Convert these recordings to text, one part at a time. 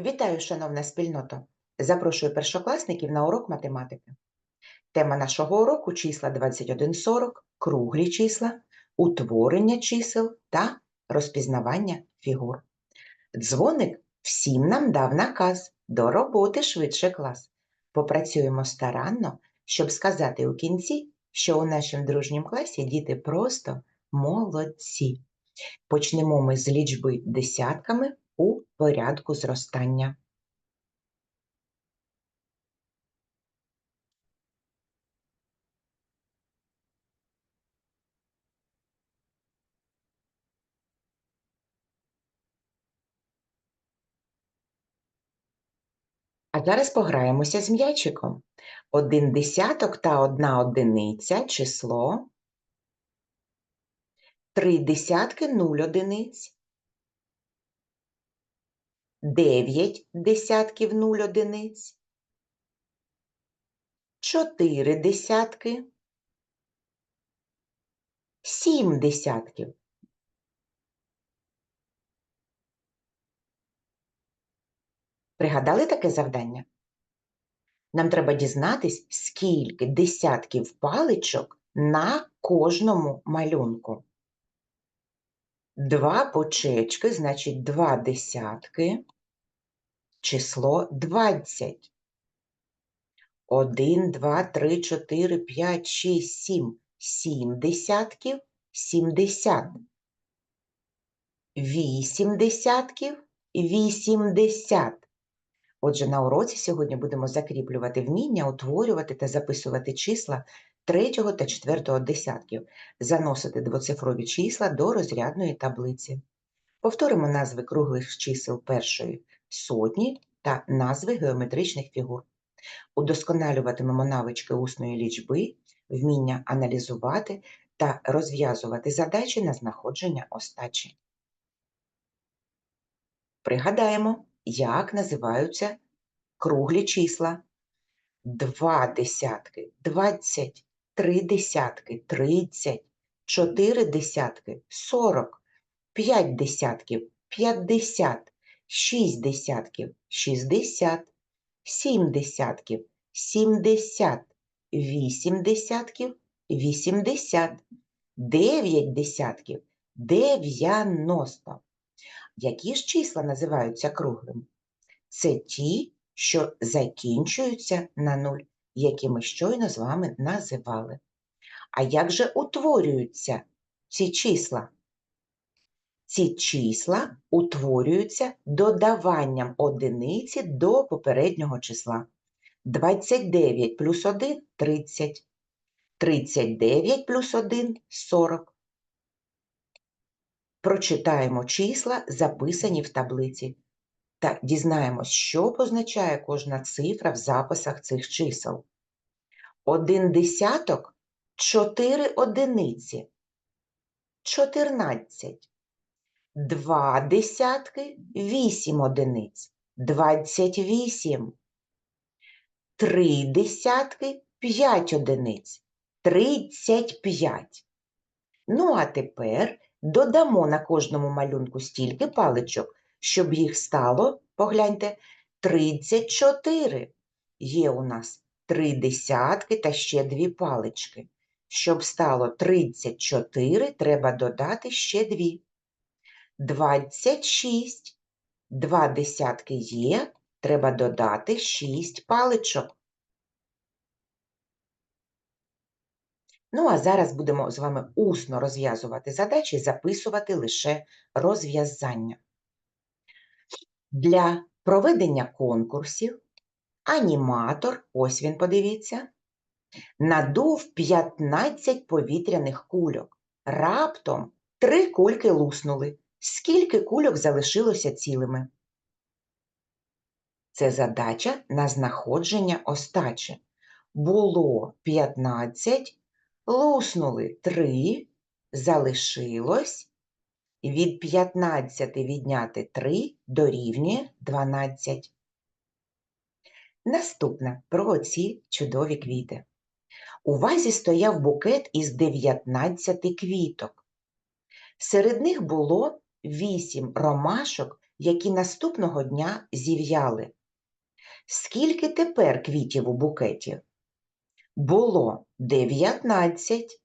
Вітаю, шановна спільнота! Запрошую першокласників на урок математики. Тема нашого уроку числа 2140, круглі числа, утворення чисел та розпізнавання фігур. Дзвоник всім нам дав наказ до роботи швидше клас. Попрацюємо старанно, щоб сказати у кінці, що у нашому дружнім класі діти просто молодці. Почнемо ми з лічби десятками у порядку зростання. А зараз пограємося з м'ячиком. Один десяток та одна одиниця число. Три десятки нуль одиниць. Дев'ять десятків нуль одиниць. Чотири десятки. Сім десятків. Пригадали таке завдання? Нам треба дізнатись, скільки десятків паличок на кожному малюнку. Два почечки, значить, два десятки, число 20. Один, два, три, чотири, п'ять, шість, сім. Сім десятків, сімдесят. Вісім десятків, вісімдесят. Отже, на уроці сьогодні будемо закріплювати вміння утворювати та записувати числа третього та четвертого десятків, заносити двоцифрові числа до розрядної таблиці. Повторимо назви круглих чисел першої сотні та назви геометричних фігур. Удосконалюватимемо навички усної лічби, вміння аналізувати та розв'язувати задачі на знаходження остачі. Пригадаємо, як називаються круглі числа. Два десятки – двадцять, три десятки – тридцять, чотири десятки – сорок, п'ять десятків – п'ятдесят, шість десятків – шістдесят, сім десятків – сімдесят, вісім десятків – вісімдесят, дев'ять десятків – дев'яносто. Які ж числа називаються круглими? Це ті, що закінчуються на нуль, які ми щойно з вами називали. А як же утворюються ці числа? Ці числа утворюються додаванням одиниці до попереднього числа. 29 плюс 1 – 30. 39 плюс 1 – 40. Прочитаємо числа, записані в таблиці, та дізнаємось, що позначає кожна цифра в записах цих чисел. Один десяток – 4 одиниці, 14. Два десятки – 8 одиниць, 28. Три десятки – 5 одиниць, 35. Ну, а тепер додамо на кожному малюнку стільки паличок, щоб їх стало, погляньте, 34. Є у нас три десятки та ще дві палички. Щоб стало 34, треба додати ще дві. 26. Два десятки є, треба додати 6 паличок. Ну, а зараз будемо з вами усно розв'язувати задачі, записувати лише розв'язання. Для проведення конкурсів аніматор, ось він, подивіться, надув 15 повітряних кульок. Раптом три кульки луснули. Скільки кульок залишилося цілими? Це задача на знаходження остачі. Було 15, луснули 3, залишилось від 15 відняти 3 дорівнює 12. Наступне про оці чудові квіти. У вазі стояв букет із 19 квіток. Серед них було 8 ромашок які наступного дня зів'яли. Скільки тепер квітів у букеті? Було 19,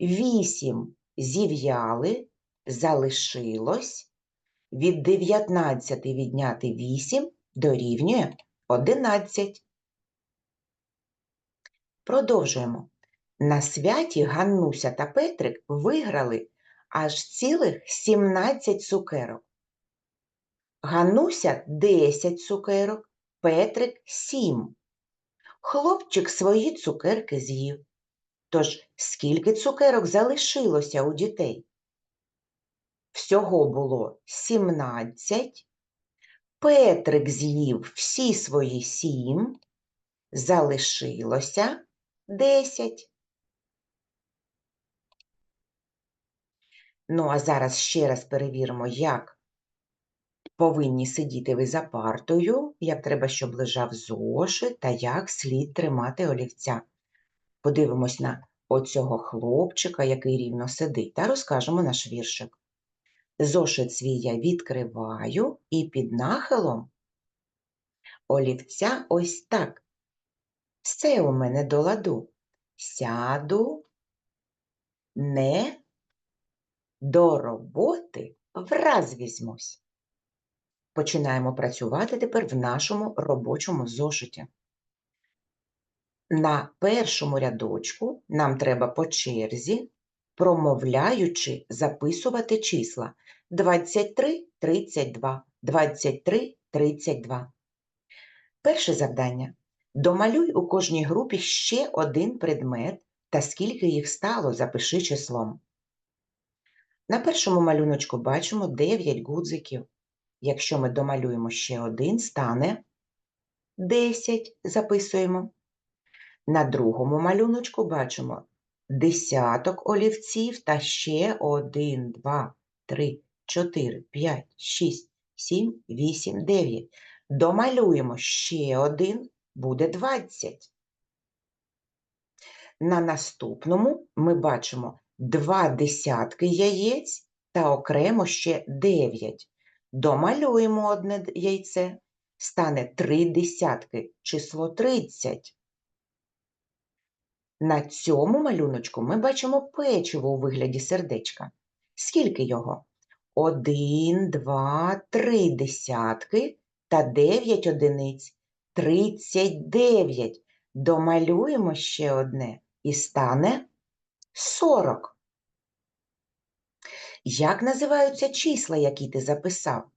8 зів'яли, залишилось. Від 19 відняти 8 дорівнює 11. Продовжуємо. На святі Ганнуся та Петрик виграли аж цілих 17 цукерок. Ганнуся 10 цукерок, Петрик 7. Хлопчик свої цукерки з'їв. Тож скільки цукерок залишилося у дітей? Всього було 17. Петрик з'їв всі свої 7. Залишилося 10. Ну, а зараз ще раз перевіримо, як повинні сидіти ви за партою, як треба, щоб лежав зошит та як слід тримати олівця. Подивимось на оцього хлопчика, який рівно сидить, та розкажемо наш віршик. Зошит свій я відкриваю і під нахилом олівця ось так. Все у мене до ладу. Сяду не до роботи враз візьмусь. Починаємо працювати тепер в нашому робочому зошиті. На першому рядочку нам треба по черзі, промовляючи, записувати числа 23, 32, 23, 32. Перше завдання. Домалюй у кожній групі ще один предмет та скільки їх стало, запиши числом. На першому малюночку бачимо 9 гудзиків. Якщо ми домалюємо ще один, стане 10, записуємо. На другому малюночку бачимо десяток олівців та ще 1, 2, 3, 4, 5, 6, 7, 8, 9. Домалюємо ще один, буде 20. На наступному ми бачимо два десятки яєць та окремо ще 9. Домалюємо одне яйце, стане три десятки, число 30. На цьому малюночку ми бачимо печиво у вигляді сердечка. Скільки його? Один, два, три десятки та 9 одиниць. 39. Домалюємо ще одне і стане 40. Як називаються числа, які ти записав?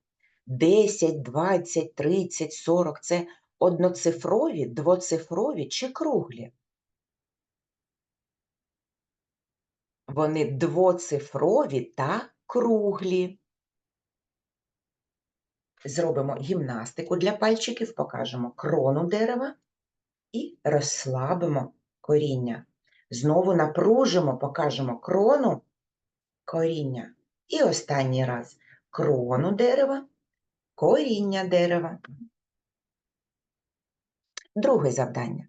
10, 20, 30, 40 – це одноцифрові, двоцифрові чи круглі? Вони двоцифрові та круглі. Зробимо гімнастику для пальчиків, покажемо крону дерева і розслабимо коріння. Знову напружимо, покажемо крону коріння. І останній раз крону дерева, коріння дерева. Друге завдання.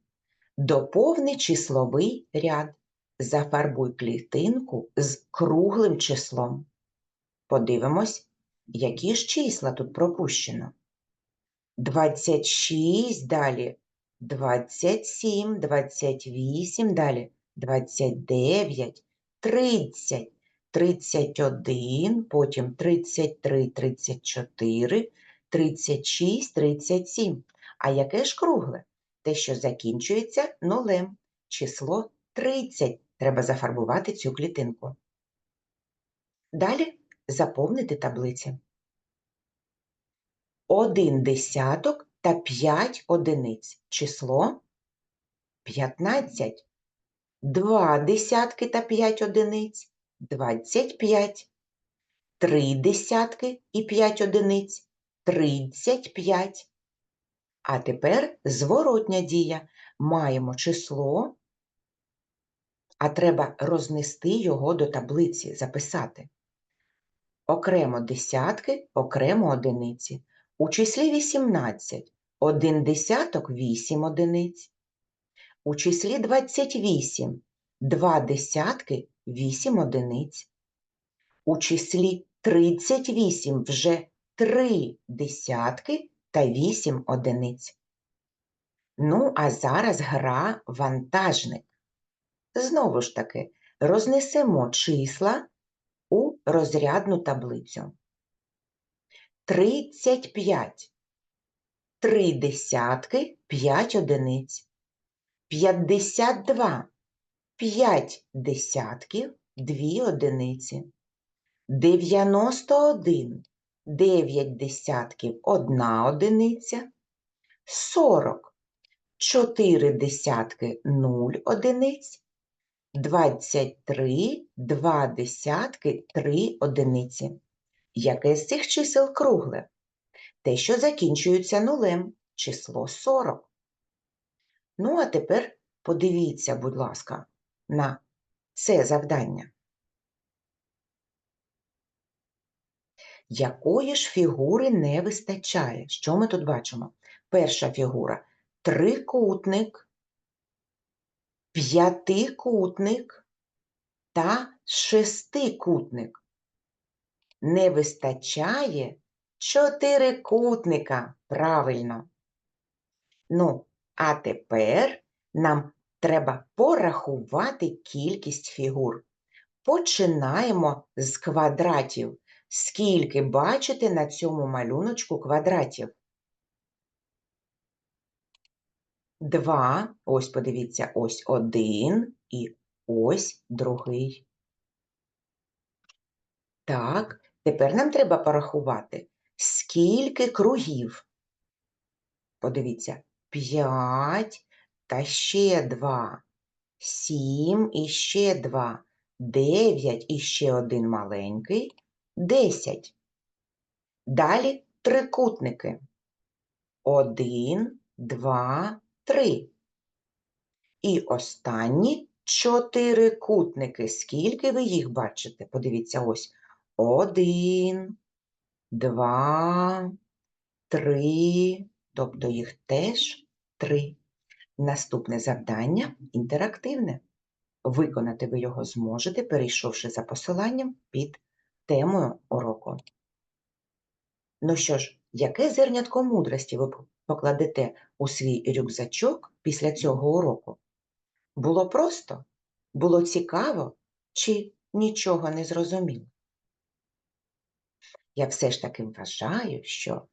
Доповни числовий ряд. Зафарбуй клітинку з круглим числом. Подивимось, які ж числа тут пропущено. 26, далі 27, 28, далі 29, 30, 31, потім 33, 34, 36, 37. А яке ж кругле? Те, що закінчується нулем. Число 30. Треба зафарбувати цю клітинку. Далі заповнити таблиці. Один десяток та 5 одиниць. Число 15. Два десятки та 5 одиниць 25. Три десятки і 5 одиниць 35. А тепер зворотня дія. Маємо число, а треба рознести його до таблиці, записати. Окремо десятки, окремо одиниці. У числі 18 один десяток 8 одиниць. У числі 28 два десятки 8 одиниць. У числі 38 вже 3 десятки та 8 одиниць. Ну, а зараз гра вантажник. Знову ж таки, рознесемо числа у розрядну таблицю. 35. 3 десятки, 5 одиниць. 52. 5 десятків, 2 одиниці. 91. 9 десятків, 1 одиниця. 40. 4 десятки, 0 одиниць. 23, 2 десятки, 3 одиниці. Яке з цих чисел кругле? Те, що закінчується нулем, число 40. Ну, а тепер подивіться, будь ласка, на це завдання. Якої ж фігури не вистачає? Що ми тут бачимо? Перша фігура трикутник, п'ятикутник та шестикутник. Не вистачає чотирикутника. Правильно. Ну, а тепер нам треба порахувати кількість фігур. Починаємо з квадратів. Скільки бачите на цьому малюночку квадратів? Два. Ось подивіться, ось один і ось другий. Так, тепер нам треба порахувати, скільки кругів. Подивіться, п'ять та ще два, сім і ще два, дев'ять і ще один маленький, десять. Далі трикутники. Один, два, три. І останні чотирикутники. Скільки ви їх бачите? Подивіться, ось. Один, два, три. Тобто їх теж три. Наступне завдання інтерактивне. Виконати ви його зможете, перейшовши за посиланням під темою уроку. Ну що ж, яке зернятко мудрості ви покладете у свій рюкзачок після цього уроку? Було просто? Було цікаво чи нічого не зрозуміло? Я все ж таки вважаю, що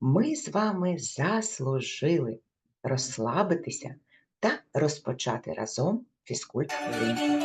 ми з вами заслужили розслабитися та розпочати разом фізкульт хвилинку.